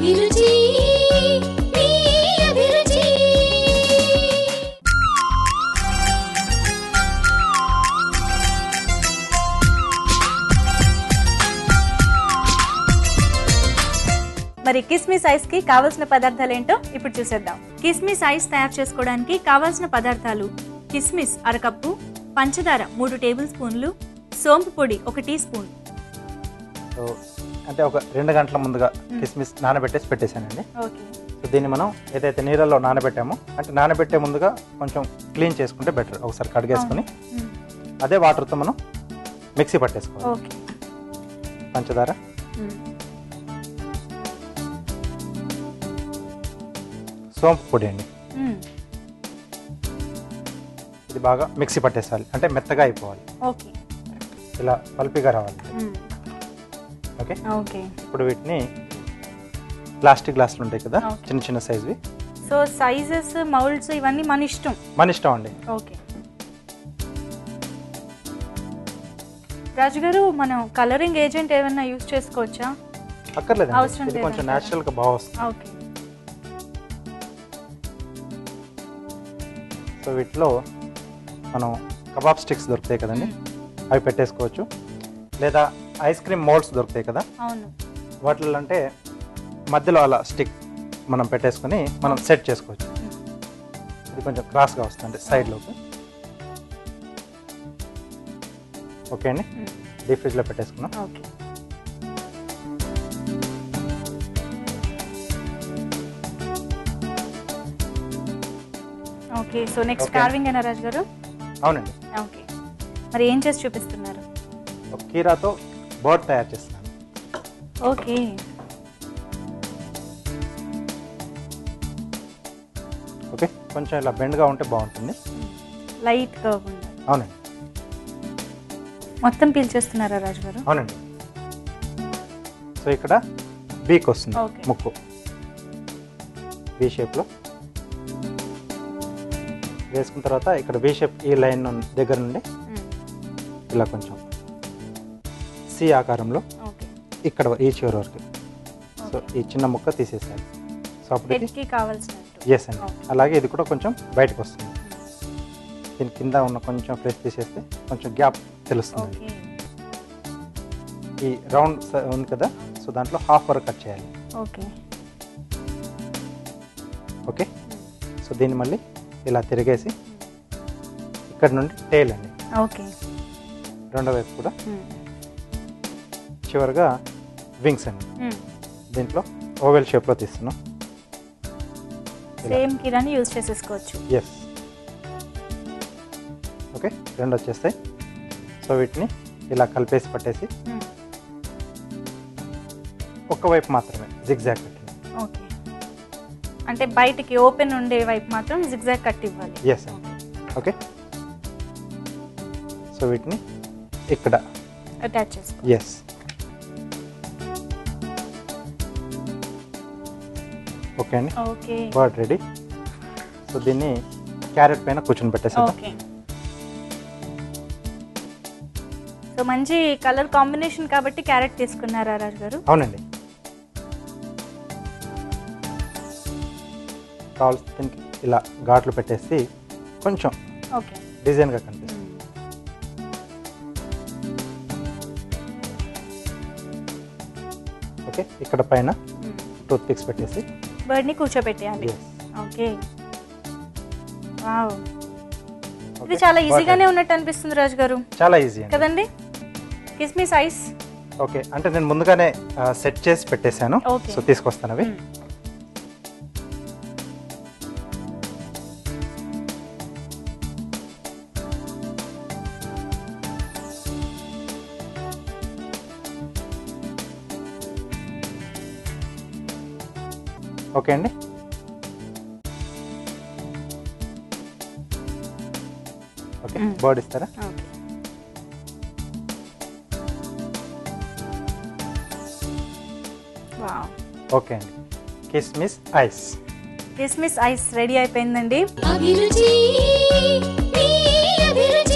అభిరుచి మరి కిస్మిస్ ఐస్కి కావాల్సిన పదార్థాలు ఏంటో ఇప్పుడు చూసేద్దాం. కిస్మిస్ ఐస్ తయారు చేసుకోవడానికి కావాల్సిన పదార్థాలు కిస్మిస్ అరకప్పు పంచదార మూడు టేబుల్ స్పూన్లు సోంపు పొడి ఒక టీ స్పూన్ సో అంటే ఒక రెండు గంటల ముందుగా కిస్మిస్ నానబెట్టేసి పెట్టేశానండి. సో దీన్ని మనం ఏదైతే నీళ్ళల్లో నానబెట్టామో అంటే నానబెట్టే ముందుగా కొంచెం క్లీన్ చేసుకుంటే బెటర్. ఒకసారి కడిగేసుకొని అదే వాటర్తో మనం మిక్సీ పట్టేసుకోవాలి. ఓకే. పంచదార. సోంపు పొడి అండి. ఇది బాగా మిక్సీ పట్టేసాలి అంటే మెత్తగా అయిపోవాలి. ఇలా పల్పిగా రావాలి. ఓకే? ఓకే. ఇప్పుడు వీటిని ప్లాస్టిక్ గ్లాసులు ఉంటాయి కదా. చిన్న చిన్న సైజువి. సో సైజెస్ మౌల్డ్స్ ఇవన్నీ మన ఇష్టం. మన ఇష్టం అండి. ఓకే. రాజు గారు మనం కలరింగ్ ఏజెంట్ ఏమైనా యూజ్ చేసుకోవచ్చా? అక్కర్లేదు అవసరం ఇది కొంచెం? న్యాచురల్గా బాగా వస్తుంది. ఓకే. సో వీటిలో మనం కబాబ్ స్టిక్స్ దొరుకుతాయి కదండి. అవి పెట్టేసుకోవచ్చు. లేదా ఐస్ క్రీమ్ మోల్డ్స్ దొరుకుతాయి కదా? అవును. వాటిలో అంటే మధ్యలో అలా స్టిక్ మనం పెట్టేసుకొని మనం సెట్ చేసుకోవచ్చు. ఇది కొంచెం క్రాస్గా వస్తుంది సైడ్లోకి. ఓకే అండి? డీప్ ఫ్రిడ్జ్లో పెట్టేసుకున్నాం. Okay. Okay so next. Carving అయినా రాజు గారు? అవునండి. ఓకే. మరి ఏం చేసి చూపిస్తున్నారు? కీరాతో బర్డ్ తయారు చేస్తున్నాను ఓకే. ఓకే? కొంచెం ఇలా బెండ్గా ఉంటే బాగుంటుంది. లైట్గా ఉండాలి అవునండి. మొత్తం పీల్చేస్తున్నారా రాజు గారు అవునండి. సో ఇక్కడ బీక్ వస్తుంది. ముక్కు. బీ షేప్లో వేసుకున్న తర్వాత ఇక్కడ బీ షేప్ ఈ లైన్ దగ్గర నుండి ఇలా కొంచెం సి ఆకారంలో ఇక్కడ ఈ చివరి వరకు. సో ఈ చిన్న ముక్క తీసేసాను. సో కావాల్సినట్టు. ఎస్ అండి. అలాగే ఇది కూడా కొంచెం బయటకు వస్తుంది. దీని కింద ఉన్న కొంచెం ప్లేస్ తీసేస్తే కొంచెం గ్యాప్ తెలుస్తుంది. ఈ రౌండ్ ఉంది కదా? సో దాంట్లో హాఫ్ వరకు కట్ చేయాలి. ఓకే. ఓకే? సో దీన్ని మళ్ళీ ఇలా తిరిగేసి ఇక్కడ నుండి టేల్ అండి. ఓకే. రెండో వైపు కూడా చివరిగా వింగ్స్ అండి. దీంట్లో ఓవెల్ షేప్లో తీస్తున్నాం. సేమ్ కిరాని యూజ్ చేసేసుకోవచ్చు. ఎస్ ఓకే రెండు వచ్చేస్తాయి. సో వీటిని ఇలా కలిపేసి పట్టేసి ఒక్క వైపు మాత్రమే జిగ్జాగ్ కట్టింగ్ ఓకే. అంటే బయటికి ఓపెన్ ఉండే వైపు మాత్రం జిగ్జాగ్ కట్ ఇవ్వాలి. Yes okay. సో వీటిని ఇక్కడ అటాచ్ చేసుకో. ఎస్ ఓకే అండి? ఓకే. Bird ready. సో దీన్ని క్యారెట్ పైన కూర్చొని పెట్టేసేద్దాం. ఓకే. సో మంచి కలర్ కాంబినేషన్ కాబట్టి క్యారెట్ తీసుకున్నారా రాజు గారు? అవునండి. కావాల్సి దీనికి ఇలా ఘాట్లు పెట్టేసి కొంచెం ఓకే. డిజైన్గా కనిపిస్తుంది. ఓకే ఇక్కడ పైన టూత్ పిక్స్ పెట్టేసి బర్డ్ని కూర్చోబెట్టేయాలి. ఓకే. వావ్. ఇది. చాలా ఈజీగానే. ఉన్నట్టు అనిపిస్తుంది రాజు గారు. చాలా ఈజీ కదండి? కిస్మిస్ ఐస్ ఓకే అంటే నేను ముందుగానే సెట్ చేసి పెట్టేశాను. సో తీసుకొస్తాను అవి. ఓకే అండి. ఓకే. బర్డ్ ఇస్తారా? ఓకే. వావ్. ఓకే అండి. కిస్మిస్ ఐస్ కిస్మిస్ ఐస్ రెడీ అయిపోయిందండి. అభిరుచి మీ అభిరుచి